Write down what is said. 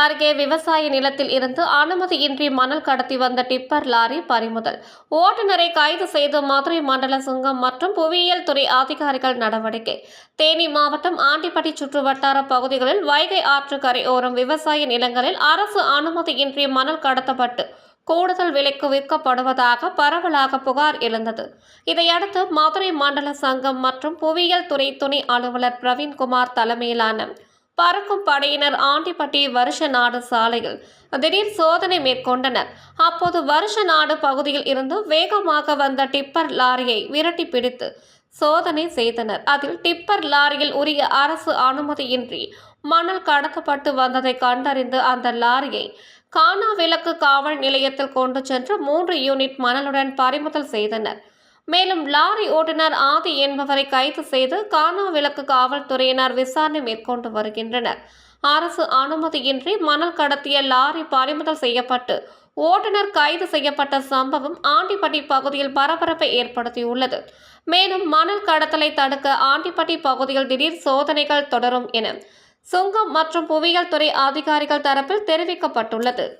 அருகே விவசாய நிலத்தில் இருந்து அனுமதியின்றி மணல் கடத்தி வந்த டிப்பர் லாரி பறிமுதல். ஓட்டுநரை கைது செய்து மதுரை மண்டல சுங்கம் மற்றும் புவியியல் துறை அதிகாரிகள் நடவடிக்கை. தேனி மாவட்டம் ஆண்டிப்பட்டி சுற்றுவட்டார பகுதிகளில் வைகை ஆற்று கரையோரம் விவசாய நிலங்களில் அரசு அனுமதியின்றி மணல் கடத்தப்பட்டு கூடுதல் விலைக்கு விற்கப்படுவதாக பரவலாக புகார் எழுந்தது. இதையடுத்து மதுரை மண்டல சங்கம் மற்றும் புவியியல் துறை துணை அலுவலர் பிரவீன்குமார் தலைமையிலான பறக்கும் படையினர் ஆண்டிப்பட்டி வருஷ நாடு சாலையில் திடீர் சோதனை மேற்கொண்டனர். அப்போது வருஷ நாடு பகுதியில் இருந்து வேகமாக வந்த டிப்பர் லாரியை விரட்டி பிடித்து சோதனை செய்தனர். அதில் டிப்பர் லாரியில் உரிய அரசு அனுமதியின்றி மணல் கடத்தப்பட்டு வந்ததை கண்டறிந்து அந்த லாரியை கானா விளக்கு காவல் நிலையத்தில் கொண்டு சென்று மூன்று யூனிட் மணலுடன் பறிமுதல் செய்தனர். மேலும் லாரி ஓட்டுநர் ஆதி என்பவரை கைது செய்து கானா விளக்கு காவல்துறையினர் விசாரணை மேற்கொண்டு வருகின்றனர். அரசு அனுமதியின்றி மணல் கடத்திய லாரி பறிமுதல் செய்யப்பட்டு ஓட்டுநர் கைது செய்யப்பட்ட சம்பவம் ஆண்டிப்பட்டி பகுதியில் பரபரப்பை ஏற்படுத்தியுள்ளது. மேலும் மணல் கடத்தலை தடுக்க ஆண்டிப்பட்டி பகுதியில் திடீர் சோதனைகள் தொடரும் என சுங்கம் மற்றும் புவியியல் துறை அதிகாரிகள் தரப்பில் தெரிவிக்கப்பட்டுள்ளது.